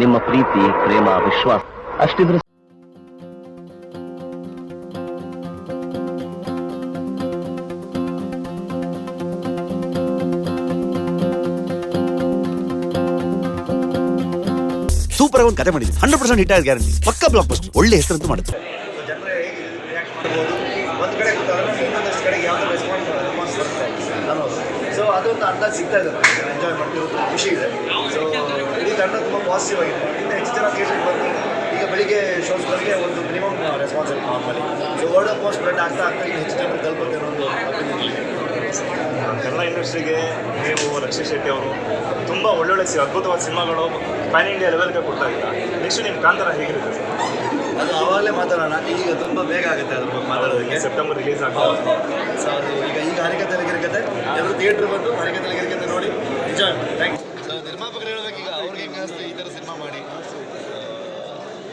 ನಿಮ್ಮ ಪ್ರೀತಿ ಪ್ರೇಮ ವಿಶ್ವಾಸ. ಅಷ್ಟಿದ್ರೆ ಸೂಪರ್ ಆಗಿ ಒಂದು ಕತೆ ಮಾಡಿದ್ವಿ ಹಂಡ್ರೆಡ್ ಪರ್ಸೆಂಟ್ ಹಿಟ್ ಆಗಿ ಗ್ಯಾರಂಟಿ ಪಕ್ಕ ಬ್ಲಾಕ್ ಬಸ್ಟ್ ಒಳ್ಳೆ ಹೆಸರಂತೂ ಮಾಡುತ್ತೆ. ಸೊ ಅದೊಂದು ಅಂದಾಜು ಸಿಗ್ತಾ ಇದೆ ಎಂಜಾಯ್ ಮಾಡ್ತಿರೋದು ಖುಷಿ ಇದೆ. ತಂಡ ತುಂಬ ಪಾಸಿಟಿವ್ ಆಗಿದೆ ಇನ್ನು ಹೆಚ್ಚು ಜನ ಥಿಯೇಟ್ರಿಗೆ ಬಂದು ಈಗ ಬೆಳಿಗ್ಗೆ ಶೋಸ್ಗಳಿಗೆ ಒಂದು ಮಿನಿಮಮ್ ರೆಸ್ಪಾನ್ಸ್ ಇರುತ್ತೆ normally so word of mouth spread ಆಗ್ತಾ ಆಗ್ತಾ ಇನ್ನು ಹೆಚ್ಚು ಜನ ತಲುಪುತ್ತೆ ಅನ್ನೋ ಒಂದು. ಕನ್ನಡ ಇಂಡಸ್ಟ್ರಿಗೆ ನೀವು ರಕ್ಷಿತ್ ಶೆಟ್ಟಿ ಅವರು ತುಂಬ ಒಳ್ಳೊಳ್ಳೆ ಸಿ ಅದ್ಭುತವಾದ ಸಿನಿಮಾಗಳು ಪ್ಯಾನ್ ಇಂಡಿಯಾ ಲೆವೆಲ್ಗೆ ಕೊಡ್ತಾ ಇದ್ದೀರಾ. ನೆಕ್ಸ್ಟ್ ನಿಮ್ಮ ಕಾಂತಾರ ಹೇಗಿರುತ್ತೆ? ಅದು ಆವಾಗಲೇ ಮಾತಾಡೋಣ. ಈಗ ತುಂಬ ಬೇಗ ಆಗುತ್ತೆ ಅದ್ರ ಬಗ್ಗೆ ಮಾತಾಡೋದಕ್ಕೆ. ಸೆಪ್ಟೆಂಬರ್ ರಿಲೀಸ್ ಆಗ್ತದೆ ಸೊ ಅದು ಈಗ ಈಗ ಹರಿಕತೆ ಗಿರಿಕತೆ ಎಲ್ಲರೂ ಥಿಯೇಟ್ರ್ ಬಂದು ಹರಿಕತೆ ಗಿರಿಕತೆ ನೋಡಿ que me hace y te.